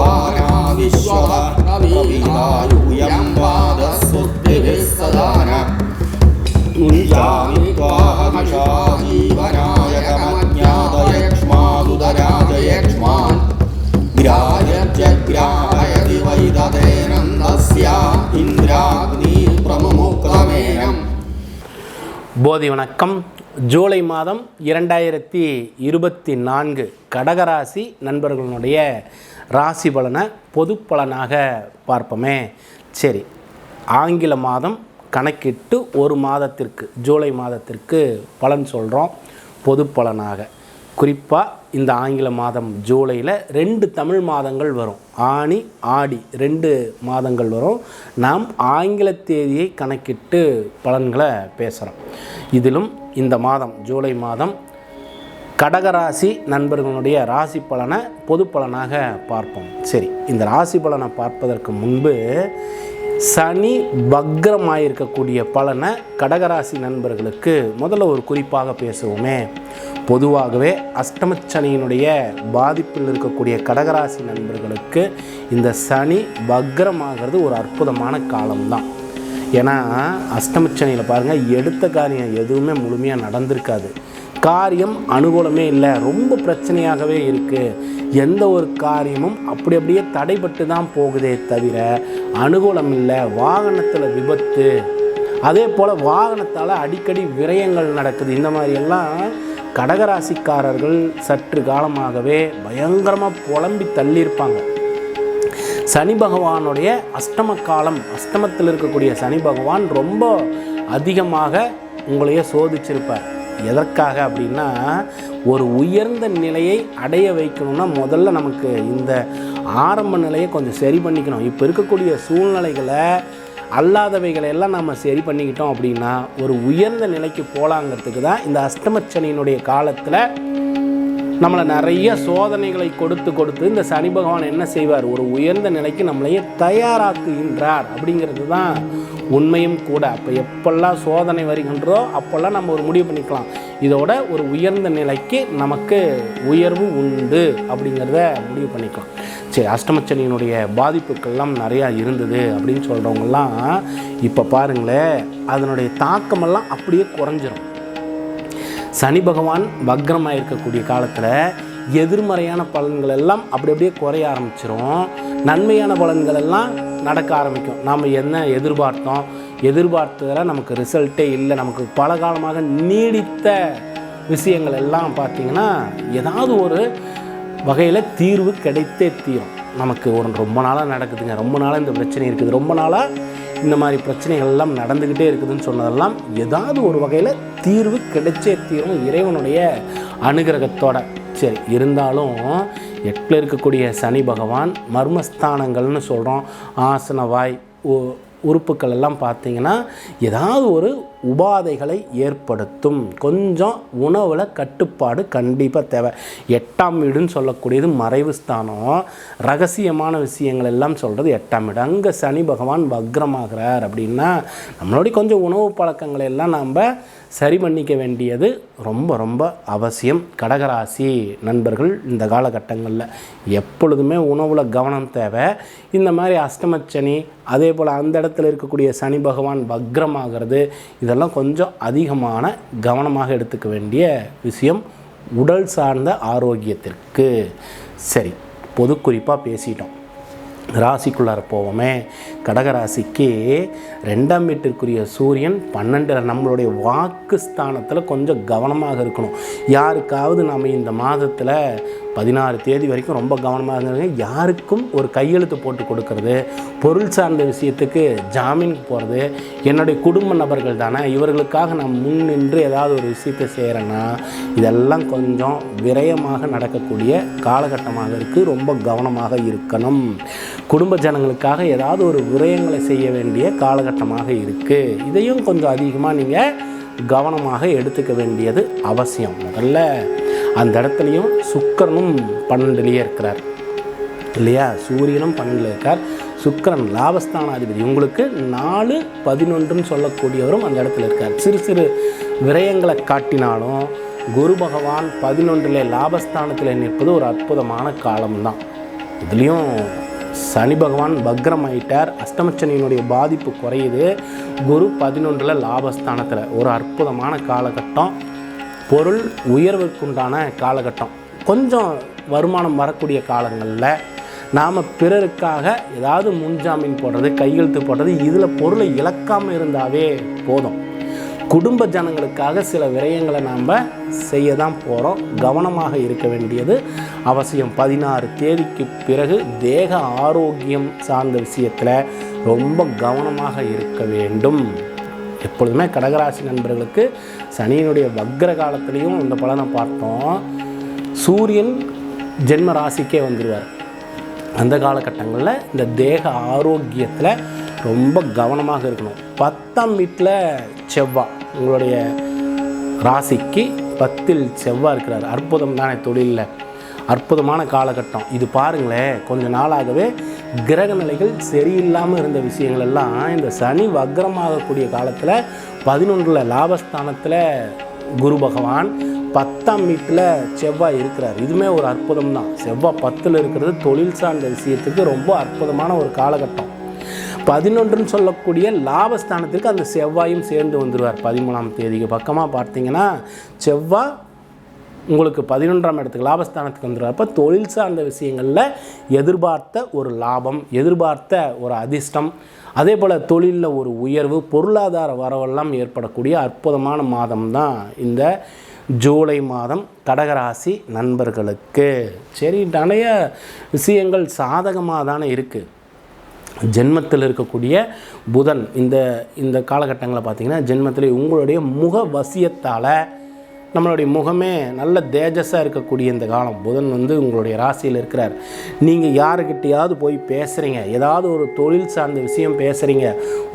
सुभाना विश्वः प्रवीणायूयं पादस्तुभिः सदा न मुञ्जामि त्वाहमिषा जीवनाय कमज्ञातयक्ष्मादुदराजयक्ष्मान् ग्राह्यजग्राहयति वैदतेनन्दस्य इन्द्राग्निप्रमुमुक्रमेणम् போதி வணக்கம் ஜூலை மாதம் இரண்டாயிரத்தி இருபத்தி நான்கு கடகராசி நண்பர்களுடைய ராசி பலனை பொது பலனாக பார்ப்போமே. சரி ஆங்கில மாதம் கணக்கிட்டு ஒரு மாதத்திற்கு ஜூலை மாதத்திற்கு பலன் சொல்கிறோம் பொது பலனாக குறிப்பாக இந்த ஆங்கில மாதம் ஜூலையில் ரெண்டு தமிழ் மாதங்கள் வரும். ஆணி ஆடி ரெண்டு மாதங்கள் வரும். நாம் ஆங்கில தேதியை கணக்கிட்டு பலன்களை பேசுகிறோம் இதிலும் இந்த மாதம் ஜூலை மாதம் கடகராசி நண்பர்களுடைய ராசி பலனை பொது பலனாக பார்ப்போம். சரி இந்த ராசி பலனை பார்ப்பதற்கு முன்பு சனி பக்ரமாயிருக்கக்கூடிய பலனை கடகராசி நண்பர்களுக்கு முதல்ல ஒரு குறிப்பாக பேசுவோமே. பொதுவாகவே அஷ்டமச்சனியினுடைய பாதிப்பில் இருக்கக்கூடிய கடகராசி நண்பர்களுக்கு இந்த சனி பக்ரமாகிறது ஒரு அற்புதமான காலம்தான். ஏன்னா அஷ்டமச்சனியில் பாருங்கள் எடுத்த காரியம் எதுவுமே முழுமையாக நடந்திருக்காது. காரியம் அனுகூலமே இல்லை. ரொம்ப பிரச்சனையாகவே இருக்குது எந்த ஒரு காரியமும் அப்படி அப்படியே தடைபட்டு தான் போகுதே தவிர அனுகூலம் இல்லை. வாகனத்தில் விபத்து. அதே போல் வாகனத்தால் அடிக்கடி விரயங்கள் நடக்குது. இந்த மாதிரியெல்லாம் கடகராசிக்காரர்கள் சற்று காலமாகவே பயங்கரமாக புலம்பி தள்ளியிருப்பாங்க. சனி பகவானுடைய அஷ்டம காலம் அஷ்டமத்தில் இருக்கக்கூடிய சனி பகவான் ரொம்ப அதிகமாக உங்களையே சோதிச்சிருப்பார். எதற்காக அப்படின்னா ஒரு உயர்ந்த நிலையை அடைய வைக்கணும்னா முதல்ல நமக்கு இந்த ஆரம்ப நிலையை கொஞ்சம் சரி பண்ணிக்கணும். இப்போ இருக்கக்கூடிய சூழ்நிலைகளை அல்லாதவைகளை எல்லாம் நம்ம சரி பண்ணிக்கிட்டோம் அப்படின்னா ஒரு உயர்ந்த நிலைக்கு போகலாங்கிறதுக்கு தான் இந்த அஷ்டமச்சனியினுடைய காலத்தில் நம்மளை நிறைய சோதனைகளை கொடுத்து கொடுத்து இந்த சனி பகவான் என்ன செய்வார்? ஒரு உயர்ந்த நிலைக்கு நம்மளையே தயாராக்குகின்றார். அப்படிங்கிறது தான் உண்மையும் கூட. அப்போ எப்பெல்லாம் சோதனை வருகின்றோ அப்போல்லாம் நம்ம ஒரு முடிவு பண்ணிக்கலாம். இதோட ஒரு உயர்ந்த நிலைக்கு நமக்கு உயர்வு உண்டு அப்படிங்கிறத முடிவு பண்ணிக்கலாம். சரி அஷ்டமச்சனியினுடைய பாதிப்புக்கள்லாம் நிறையா இருந்தது அப்படின்னு சொல்கிறவங்கலாம் இப்போ பாருங்களேன் அதனுடைய தாக்கமெல்லாம் அப்படியே குறைஞ்சிரும். சனி பகவான் வக்ரமாக இருக்கக்கூடிய காலத்தில் எதிர்மறையான பலன்கள் எல்லாம் அப்படி அப்படியே குறைய ஆரம்பிச்சிரும். நன்மையான பலன்கள் எல்லாம் நடக்க ஆரம்பிக்கும். நாம் என்ன எதிர்பார்த்தோம்? எதிர்பார்த்ததில் நமக்கு ரிசல்ட்டே இல்லை. நமக்கு பல காலமாக நீடித்த விஷயங்கள் எல்லாம் பார்த்திங்கன்னா ஏதாவது ஒரு வகையில் தீர்வு கிடைத்தே தீரும். நமக்கு ஒரு ரொம்ப நாளாக நடக்குதுங்க. ரொம்ப நாளாக இந்த பிரச்சனை இருக்குது. ரொம்ப நாளாக இந்த மாதிரி பிரச்சனைகள் எல்லாம் நடந்துக்கிட்டே இருக்குதுன்னு சொன்னதெல்லாம் ஏதாவது ஒரு வகையில் தீர்வு கிடைச்சே தீரும் இறைவனுடைய அனுகிரகத்தோட. சரி இருந்தாலும் எட்டில் இருக்கக்கூடிய சனி பகவான் மர்மஸ்தானங்கள்னு சொல்கிறோம் ஆசனவாய் உ- உறுப்புக்கள் எல்லாம் பார்த்தீங்கன்னா ஏதாவது ஒரு உபாதைகளை ஏற்படுத்தும். கொஞ்சம் உணவில் கட்டுப்பாடு கண்டிப்பாக தேவை. எட்டாம் வீடுன்னு சொல்லக்கூடியது மறைவு ஸ்தானம். ரகசியமான விஷயங்கள் எல்லாம் சொல்கிறது எட்டாம் வீடு. அங்கே சனி பகவான் வக்ரமாகிறார் அப்படின்னா நம்மளுடைய கொஞ்சம் உணவு பழக்கங்களை எல்லாம் நாம் சரி பண்ணிக்க வேண்டியது ரொம்ப ரொம்ப அவசியம். கடகராசி நண்பர்கள் இந்த காலகட்டங்களில் எப்பொழுதுமே உணவில் கவனம் தேவை. இந்த மாதிரி அஷ்டமச்சனி அதே போல் அந்த இடத்துல இருக்கக்கூடிய சனி பகவான் வக்ரமாகிறது இதெல்லாம் கொஞ்சம் அதிகமான கவனமாக எடுத்துக்க வேண்டிய விஷயம். உடல் சார்ந்த ஆரோக்கியத்திற்கு. சரி பொது குறிப்பாக பேசிட்டோம். ராசிக்குள்ளார போவோமே. கடகராசிக்கு ரெண்டாம் வீட்டிற்குரிய சூரியன் பன்னெண்டு நம்மளுடைய வாக்கு ஸ்தானத்தில் கொஞ்சம் கவனமாக இருக்கணும். யாருக்காவது நம்ம இந்த மாதத்தில் பதினாறு தேதி வரைக்கும் ரொம்ப கவனமாக இருந்தாங்க யாருக்கும் ஒரு கையெழுத்து போட்டு கொடுக்கறது பொருள் சார்ந்த விஷயத்துக்கு ஜாமீன் போகிறது என்னுடைய குடும்ப நபர்கள் தானே இவர்களுக்காக நான் முன் நின்று ஏதாவது ஒரு விஷயத்தை செய்கிறேன்னா இதெல்லாம் கொஞ்சம் விரயமாக நடக்கக்கூடிய காலகட்டமாக இருக்குது ரொம்ப கவனமாக இருக்கணும். குடும்ப ஜனங்களுக்காக ஏதாவது ஒரு விரயங்களை செய்ய வேண்டிய காலகட்டமாக இருக்குது இதையும் கொஞ்சம் அதிகமாக நீங்கள் கவனமாக எடுத்துக்க வேண்டியது அவசியம். முதல்ல அந்த இடத்துலையும் சுக்கரனும் பன்னெண்டுலேயே இருக்கிறார். இல்லையா? சூரியனும் பன்னெண்டில் இருக்கார். சுக்கரன் லாபஸ்தானாதிபதி. உங்களுக்கு நாலு பதினொன்றுன்னு சொல்லக்கூடியவரும் அந்த இடத்துல இருக்கார். சிறு சிறு விரயங்களை காட்டினாலும் குரு பகவான் பதினொன்றில் லாபஸ்தானத்தில் நிற்பது ஒரு அற்புதமான காலம்தான். இதுலேயும் சனி பகவான் பக்ரம் ஆயிட்டார் அஷ்டமச்சனியினுடைய பாதிப்பு குறையுது. குரு பதினொன்றில் லாபஸ்தானத்தில். ஒரு அற்புதமான காலகட்டம். பொருள் உயர்வுக்குண்டான காலகட்டம். கொஞ்சம் வருமானம் வரக்கூடிய காலங்களில் நாம் பிறருக்காக ஏதாவது முன்ஜாமீன் போடுறது கையெழுத்து போடுறது இதில் பொருளை இழக்காமல் இருந்தாவே போதும். குடும்ப ஜனங்களுக்காக சில விரயங்களை நாம் செய்ய தான் போகிறோம் கவனமாக இருக்க வேண்டியது அவசியம். பதினாறு தேதிக்கு பிறகு தேக ஆரோக்கியம் சார்ந்த விஷயத்தில் ரொம்ப கவனமாக இருக்க வேண்டும். எப்பொழுதுமே கடகராசி நண்பர்களுக்கு சனியினுடைய வக்ர காலத்திலையும் இந்த பலனை பார்த்தோம். சூரியன் ஜென்ம ராசிக்கே வந்துடுவார் அந்த காலகட்டங்களில் இந்த தேக ஆரோக்கியத்தில் ரொம்ப கவனமாக இருக்கணும். பத்தாம் வீட்டில் செவ்வாய் உங்களுடைய ராசிக்கு பத்தில் செவ்வாய் இருக்கிறார். அற்புதம் தானே தொழிலில். அற்புதமான காலகட்டம். இது பாருங்களேன் கொஞ்ச நாளாகவே கிரக நிலைகள் சரியில்லாமல் இருந்த விஷயங்கள் எல்லாம் இந்த சனி வக்ரமாகக்கூடிய காலத்தில் பதினொன்றில் லாபஸ்தானத்தில் குரு பகவான் பத்தாம் வீட்டில் செவ்வாய் இருக்கிறார். இதுவுமே ஒரு அற்புதம் தான் செவ்வாய் பத்தில் இருக்கிறது தொழில் சார்ந்த விஷயத்துக்கு ரொம்ப அற்புதமான ஒரு காலகட்டம். பதினொன்றுன்னு சொல்லக்கூடிய லாபஸ்தானத்திற்கு அந்த செவ்வாயும் சேர்ந்து வந்துடுவார் பதிமூணாம் தேதிக்கு பக்கமாக பார்த்தீங்கன்னா செவ்வாய் உங்களுக்கு பதினொன்றாம் இடத்துக்கு லாபஸ்தானத்துக்கு வந்துடுறப்ப தொழில் சார்ந்த விஷயங்களில் எதிர்பார்த்த ஒரு லாபம் எதிர்பார்த்த ஒரு அதிர்ஷ்டம் அதே போல் தொழிலில் ஒரு உயர்வு பொருளாதார வரவெல்லாம் ஏற்படக்கூடிய அற்புதமான மாதம் தான் இந்த ஜூலை மாதம் கடகராசி நண்பர்களுக்கு. சரி நிறைய விஷயங்கள் சாதகமாக தானே இருக்குது ஜென்மத்தில் இருக்கக்கூடிய புதன் இந்த இந்த காலகட்டங்களில் பார்த்தீங்கன்னா ஜென்மத்தில் உங்களுடைய முக வசியத்தால் நம்மளுடைய முகமே நல்ல தேஜஸாக இருக்கக்கூடிய இந்த காலம். புதன் வந்து உங்களுடைய ராசியில் இருக்கிறார். நீங்கள் யாருக்கிட்டையாவது போய் பேசுகிறீங்க ஏதாவது ஒரு தொழில் சார்ந்த விஷயம் பேசுகிறீங்க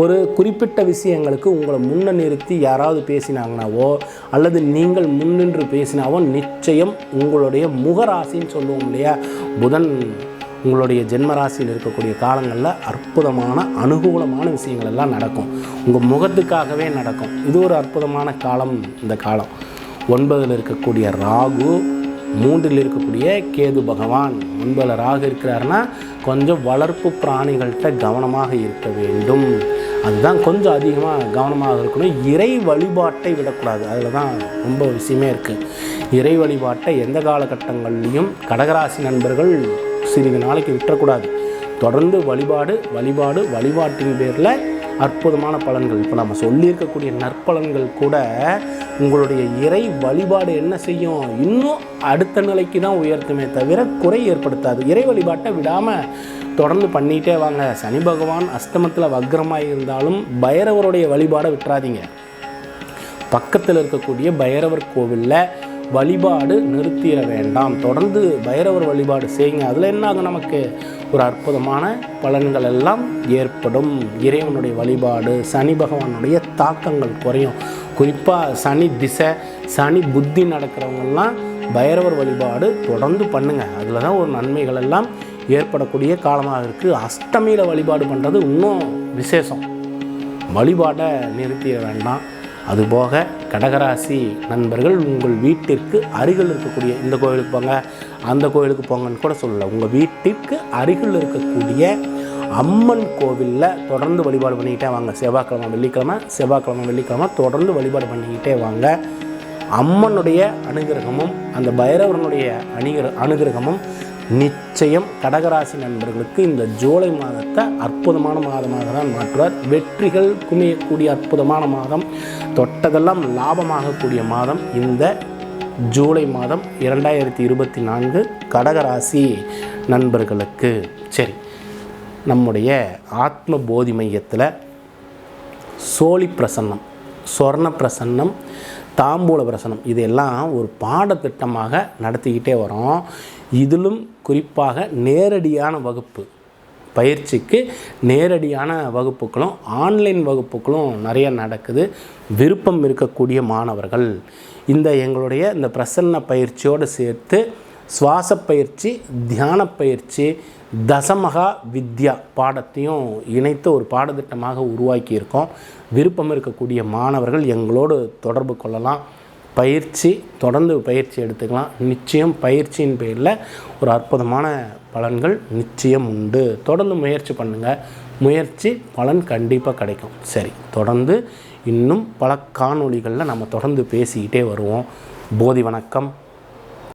ஒரு குறிப்பிட்ட விஷயங்களுக்கு உங்களை முன்ன நிறுத்தி யாராவது பேசினாங்கனாவோ அல்லது நீங்கள் முன்னின்று பேசினாவோ நிச்சயம் உங்களுடைய முகராசின்னு சொல்லுவோம் இல்லையா? புதன் உங்களுடைய ஜென்ம ராசியில் இருக்கக்கூடிய காலங்களில் அற்புதமான அனுகூலமான விஷயங்கள் எல்லாம் நடக்கும். உங்கள் முகத்துக்காகவே நடக்கும். இது ஒரு அற்புதமான காலம் இந்த காலம். ஒன்பதில் இருக்கக்கூடிய ராகு மூன்றில் இருக்கக்கூடிய கேது பகவான். ஒன்பதில் ராகு இருக்கிறாருன்னா கொஞ்சம் வளர்ப்பு பிராணிகள்கிட்ட கவனமாக இருக்க வேண்டும். அதுதான் கொஞ்சம் அதிகமாக கவனமாக இருக்கணும். இறை வழிபாட்டை விடக்கூடாது. அதில் தான் ரொம்ப விஷயமே இருக்குது இறை வழிபாட்டை எந்த காலகட்டங்கள்லேயும் கடகராசி நண்பர்கள் சிறிது நாளைக்கு விட்டுறக்கூடாது. தொடர்ந்து வழிபாடு வழிபாடு வழிபாட்டின் பேரில் அற்புதமான பலன்கள். இப்போ நம்ம சொல்லியிருக்கக்கூடிய நற்பலன்கள் கூட உங்களுடைய இறை வழிபாடு என்ன செய்யும்? இன்னும் அடுத்த நிலைக்கு தான் உயர்த்துமே தவிர குறை ஏற்படுத்தாது. இறை வழிபாட்டை விடாமல் தொடர்ந்து பண்ணிகிட்டே வாங்க. சனி பகவான் அஸ்தமத்தில் வக்ரமாக இருந்தாலும் பைரவருடைய வழிபாடை விட்டுறாதீங்க. பக்கத்தில் இருக்கக்கூடிய பைரவர் கோவிலில் வழிபாடு நிறுத்திட வேண்டாம். தொடர்ந்து பைரவர் வழிபாடு செய்யுங்க. அதில் என்ன ஆகும் நமக்கு? ஒரு அற்புதமான பலன்கள் எல்லாம் ஏற்படும். இறைவனுடைய வழிபாடு சனி பகவானுடைய தாக்கங்கள் குறையும். குறிப்பாக சனி திசை சனி புத்தி நடக்கிறவங்கெல்லாம் பைரவர் வழிபாடு தொடர்ந்து பண்ணுங்கள் அதில் தான் ஒரு நன்மைகள் எல்லாம் ஏற்படக்கூடிய காலமாக இருக்குது அஷ்டமியில் வழிபாடு பண்ணுறது இன்னும் விசேஷம். வழிபாடை நிறுத்திட வேண்டாம். அதுபோக கடகராசி நண்பர்கள் உங்கள் வீட்டிற்கு அருகில் இருக்கக்கூடிய இந்த கோவிலுக்கு போங்க. அந்த கோயிலுக்கு போங்கன்னு கூட சொல்லலை. உங்கள் வீட்டிற்கு அருகில் இருக்கக்கூடிய அம்மன் கோவிலில் தொடர்ந்து வழிபாடு பண்ணிக்கிட்டே வாங்க. செவ்வாய்க்கிழமை வெள்ளிக்கிழமை செவ்வாய்க்கிழமை வெள்ளிக்கிழமை தொடர்ந்து வழிபாடு பண்ணிக்கிட்டே வாங்க. அம்மனுடைய அனுகிரகமும் அந்த பைரவரனுடைய அணுகிற அனுகிரகமும் நிச்சயம் கடகராசி நண்பர்களுக்கு இந்த ஜூலை மாதத்தை அற்புதமான மாதமாக தான் மாற்றுவார். வெற்றிகள் குமியக்கூடிய அற்புதமான மாதம் தொட்டதெல்லாம் லாபமாகக்கூடிய மாதம். இந்த ஜூலை மாதம் இரண்டாயிரத்தி இருபத்தி நான்கு கடகராசி நண்பர்களுக்கு. சரி நம்முடைய ஆத்ம போதி மையத்தில் சோழி பிரசன்னம் சொர்ண பிரசன்னம் தாம்பூல பிரசனம் இதெல்லாம் ஒரு பாடத்திட்டமாக நடத்திக்கிட்டே வரோம். இதிலும் குறிப்பாக நேரடியான வகுப்பு பயிற்சிக்கு நேரடியான வகுப்புகளும் ஆன்லைன் வகுப்புகளும் நிறைய நடக்குது. விருப்பம் இருக்கக்கூடிய மாணவர்கள். இந்த எங்களுடைய இந்த பிரசன்ன பயிற்சியோடு சேர்த்து சுவாச பயிற்சி தியான பயிற்சி தசமகா வித்யா பாடத்தையும் இணைத்து ஒரு பாடத்திட்டமாக உருவாக்கியிருக்கோம். விருப்பம் இருக்கக்கூடிய மாணவர்கள் எங்களோடு தொடர்பு கொள்ளலாம். பயிற்சி தொடர்ந்து பயிற்சி எடுத்துக்கலாம். நிச்சயம் பயிற்சியின் பேரில் ஒரு அற்புதமான பலன்கள் நிச்சயம் உண்டு. தொடர்ந்து முயற்சி பண்ணுங்கள் முயற்சி பலன் கண்டிப்பாக கிடைக்கும். சரி தொடர்ந்து இன்னும் பல காணொளிகளில் நம்ம தொடர்ந்து பேசிக்கிட்டே வருவோம். போதி வணக்கம்.